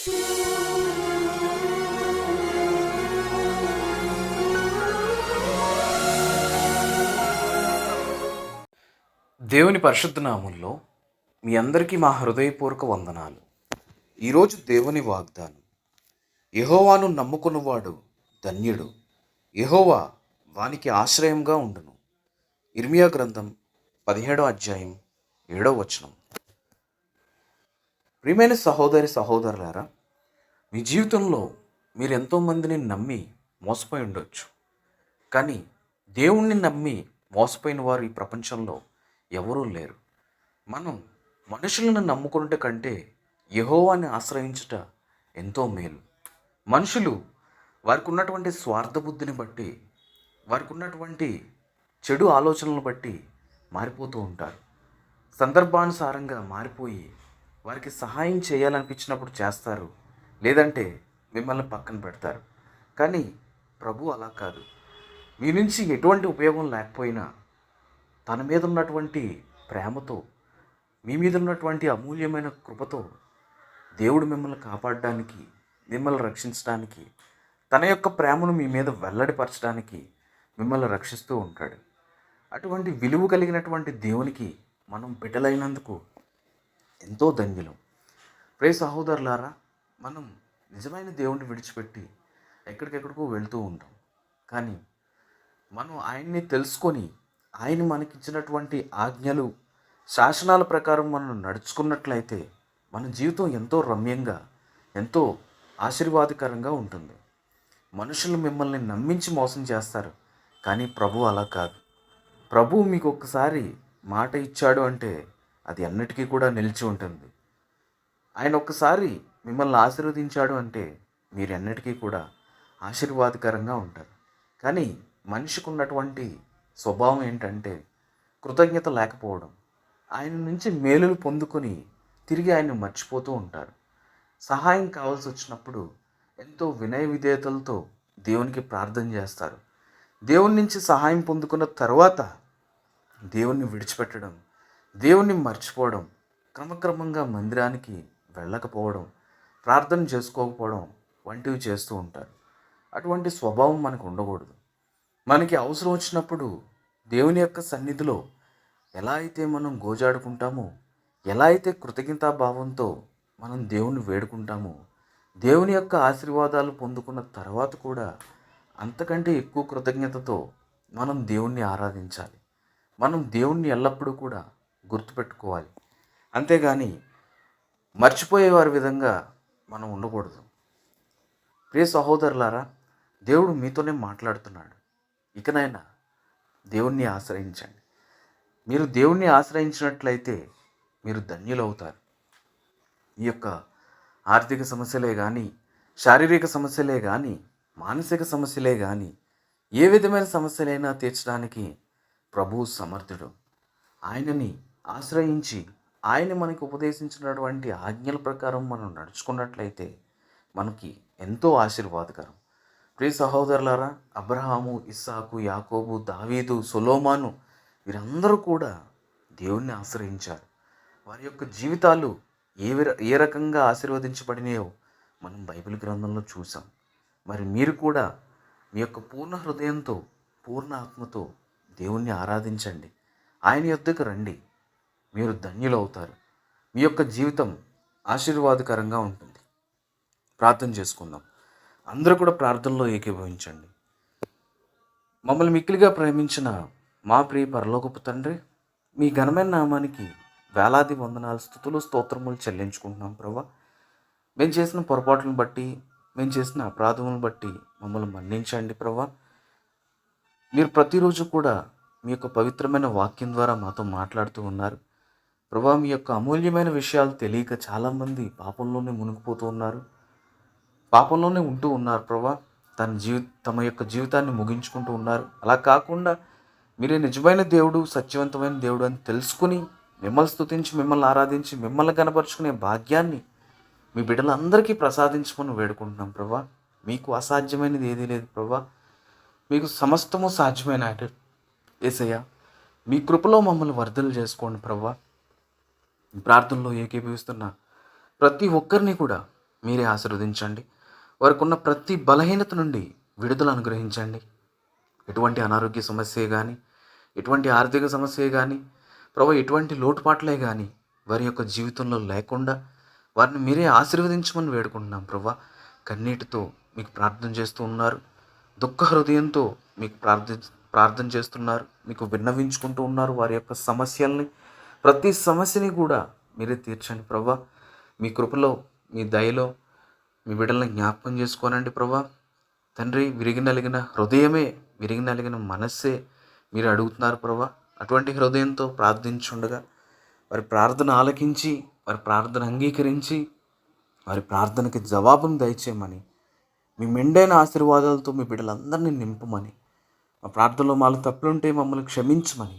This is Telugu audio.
దేవుని పరిశుద్ధ నామంలో మీ అందరికీ మా హృదయపూర్వక వందనాలు. ఈరోజు దేవుని వాగ్దానం. యహోవాను నమ్ముకున్నవాడు ధన్యుడు. యహోవా వానికి ఆశ్రయంగా ఉండును. ఇర్మియా గ్రంథం పదిహేడో అధ్యాయం ఏడో వచనం. ప్రియమైన సహోదరి సహోదరులారా మీ జీవితంలో మీరు ఎంతోమందిని నమ్మి మోసపోయి ఉండొచ్చు. కానీ దేవుణ్ణి నమ్మి మోసపోయిన వారు ఈ ప్రపంచంలో ఎవరూ లేరు. మనం మనుషులను నమ్ముకున్నట కంటే యహోవాని ఆశ్రయించుట ఎంతో మేలు. మనుషులు వారికి ఉన్నటువంటి స్వార్థ బుద్ధిని బట్టి వారికి ఉన్నటువంటి చెడు ఆలోచనలను బట్టి మారిపోతూ ఉంటారు. సందర్భానుసారంగా మారిపోయి వారికి సహాయం చేయాలనిపించినప్పుడు చేస్తారు. లేదంటే మిమ్మల్ని పక్కన పెడతారు. కానీ ప్రభు అలా కాదు. మీ నుంచి ఎటువంటి ఉపయోగం లేకపోయినా తన మీద ఉన్నటువంటి ప్రేమతో మీ మీద ఉన్నటువంటి అమూల్యమైన కృపతో దేవుడు మిమ్మల్ని కాపాడడానికి మిమ్మల్ని రక్షించడానికి తన యొక్క ప్రేమను మీ మీద వెల్లడిపరచడానికి మిమ్మల్ని రక్షిస్తూ ఉంటాడు. అటువంటి విలువ కలిగినటువంటి దేవునికి మనం బిడ్డలైనందుకు ఎంతో ధన్యులం ప్రే సహోదరులారా మనం నిజమైన దేవుణ్ణి విడిచిపెట్టి ఎక్కడికెక్కడికో వెళ్తూ ఉంటాం. కానీ మనం ఆయన్ని తెలుసుకొని ఆయన మనకిచ్చినటువంటి ఆజ్ఞలు శాసనాల ప్రకారం మనం నడుచుకున్నట్లయితే మన జీవితం ఎంతో రమ్యంగా ఎంతో ఆశీర్వాదకరంగా ఉంటుంది. మనుషులు మిమ్మల్ని నమ్మించి మోసం చేస్తారు కానీ ప్రభు అలా కాదు. ప్రభు మీకు ఒక్కసారి మాట ఇచ్చాడు అంటే అది అన్నిటికీ కూడా నిలిచి ఉంటుంది. ఆయన ఒక్కసారి మిమ్మల్ని ఆశీర్వదించాడు అంటే మీరు ఎన్నటికీ కూడా ఆశీర్వాదకరంగా ఉంటారు. కానీ మనిషికి ఉన్నటువంటి స్వభావం ఏంటంటే కృతజ్ఞత లేకపోవడం. ఆయన నుంచి మేలులు పొందుకొని తిరిగి ఆయన మర్చిపోతూ ఉంటారు. సహాయం కావాల్సి వచ్చినప్పుడు ఎంతో వినయ విధేయతలతో దేవునికి ప్రార్థన చేస్తారు. దేవుని నుంచి సహాయం పొందుకున్న తర్వాత దేవుణ్ణి విడిచిపెట్టడం దేవుణ్ణి మర్చిపోవడం క్రమక్రమంగా మందిరానికి వెళ్ళకపోవడం ప్రార్థన చేసుకోకపోవడం వంటివి చేస్తూ ఉంటారు. అటువంటి స్వభావం మనకు ఉండకూడదు. మనకి అవసరం వచ్చినప్పుడు దేవుని యొక్క సన్నిధిలో ఎలా అయితే మనం గోజాడుకుంటామో ఎలా అయితే కృతజ్ఞతాభావంతో మనం దేవుణ్ణి వేడుకుంటామో దేవుని యొక్క ఆశీర్వాదాలు పొందుకున్న తర్వాత కూడా అంతకంటే ఎక్కువ కృతజ్ఞతతో మనం దేవుణ్ణి ఆరాధించాలి. మనం దేవుణ్ణి ఎల్లప్పుడూ కూడా గుర్తుపెట్టుకోవాలి. అంతేగాని మర్చిపోయేవారి విధంగా మనం ఉండకూడదు. ప్రియ సహోదరులారా దేవుడు మీతోనే మాట్లాడుతున్నాడు. ఇకనైనా దేవుణ్ణి ఆశ్రయించండి. మీరు దేవుణ్ణి ఆశ్రయించినట్లయితే మీరు ధన్యులవుతారు. ఈ యొక్క ఆర్థిక సమస్యలే కానీ శారీరక సమస్యలే కానీ మానసిక సమస్యలే కానీ ఏ విధమైన సమస్యలైనా తీర్చడానికి ప్రభువు సమర్థుడు. ఆయనని ఆశ్రయించి ఆయన మనకు ఉపదేశించినటువంటి ఆజ్ఞల ప్రకారం మనం నడుచుకున్నట్లయితే మనకి ఎంతో ఆశీర్వాదకరం. ప్రియ సహోదరులారా అబ్రహాము ఇస్సాకు యాకోబు దావీదు సులోమాను వీరందరూ కూడా దేవుణ్ణి ఆశ్రయించారు. వారి యొక్క జీవితాలు ఏ ఏ రకంగా ఆశీర్వదించబడినాయో మనం బైబిల్ గ్రంథంలో చూసాం మరి మీరు కూడా మీ యొక్క పూర్ణ హృదయంతో పూర్ణ ఆత్మతో దేవుణ్ణి ఆరాధించండి. ఆయన యొద్దకు రండి. మీరు ధన్యులు అవుతారు మీ యొక్క జీవితం ఆశీర్వాదకరంగా ఉంటుంది. ప్రార్థన చేసుకుందాం. అందరూ కూడా ప్రార్థనలో ఏకీభవించండి. మమ్మల్ని మిక్కిలిగా ప్రేమించిన మా ప్రియ పరలోకపు తండ్రి మీ ఘనమైన నామానికి వేలాది వందనాలు స్థుతులు స్తోత్రములు చెల్లించుకుంటున్నాం ప్రభా. మేము చేసిన పొరపాట్లను బట్టి మేము చేసిన అపరాధములను బట్టి మమ్మల్ని మన్నించండి ప్రభా. మీరు ప్రతిరోజు కూడా మీ యొక్క పవిత్రమైన వాక్యం ద్వారా మాతో మాట్లాడుతూ ఉన్నారు. ప్రభా మీ యొక్క అమూల్యమైన విషయాలు తెలియక చాలామంది పాపంలోనే మునిగిపోతూ ఉన్నారు. పాపంలోనే ఉంటూ ఉన్నారు ప్రభా. తన జీవి తమ యొక్క జీవితాన్ని ముగించుకుంటూ ఉన్నారు. అలా కాకుండా మీరే నిజమైన దేవుడు సత్యవంతమైన దేవుడు అని తెలుసుకుని మిమ్మల్ని స్థుతించి మిమ్మల్ని ఆరాధించి మిమ్మల్ని కనపరుచుకునే భాగ్యాన్ని మీ బిడ్డలందరికీ ప్రసాదించమని వేడుకుంటున్నాం ప్రభా. మీకు అసాధ్యమైనది ఏదీ లేదు ప్రభా. మీకు సమస్తము సాధ్యమైన ఏసయ్య మీ కృపలో మమ్మల్ని వర్ధలు చేసుకోండి ప్రభా. ప్రార్థనలో ఏకీభవిస్తున్న ప్రతి ఒక్కరిని కూడా మీరే ఆశీర్వదించండి. వారికి ఉన్న ప్రతి బలహీనత నుండి విడుదల అనుగ్రహించండి. ఎటువంటి అనారోగ్య సమస్య కానీ ఎటువంటి ఆర్థిక సమస్య కానీ ప్రభు ఎటువంటి లోటుపాట్లే కానీ వారి యొక్క జీవితంలో లేకుండా వారిని మీరే ఆశీర్వదించమని వేడుకుంటున్నాం ప్రభా. కన్నీటితో మీకు ప్రార్థన చేస్తూ ఉన్నారు. దుఃఖ హృదయంతో మీకు ప్రార్థి ప్రార్థన చేస్తున్నారు. మీకు విన్నవించుకుంటూ ఉన్నారు వారి యొక్క సమస్యల్ని. ప్రతి సమస్యని కూడా మీరే తీర్చండి ప్రభా. మీ కృపలో మీ దయలో మీ బిడ్డలను జ్ఞాపకం చేసుకోనండి ప్రభా. తండ్రి విరిగి నలిగిన హృదయమే విరిగి నలిగిన మనస్సే మీరు అడుగుతున్నారు ప్రభా. అటువంటి హృదయంతో ప్రార్థించుండగా వారి ప్రార్థన ఆలకించి వారి ప్రార్థన అంగీకరించి వారి ప్రార్థనకి జవాబును దయచేయమని మీ మెండైన ఆశీర్వాదాలతో మీ బిడ్డలందరినీ నింపమని మా ప్రార్థనలో మాలో తప్పులుంటే మమ్మల్ని క్షమించమని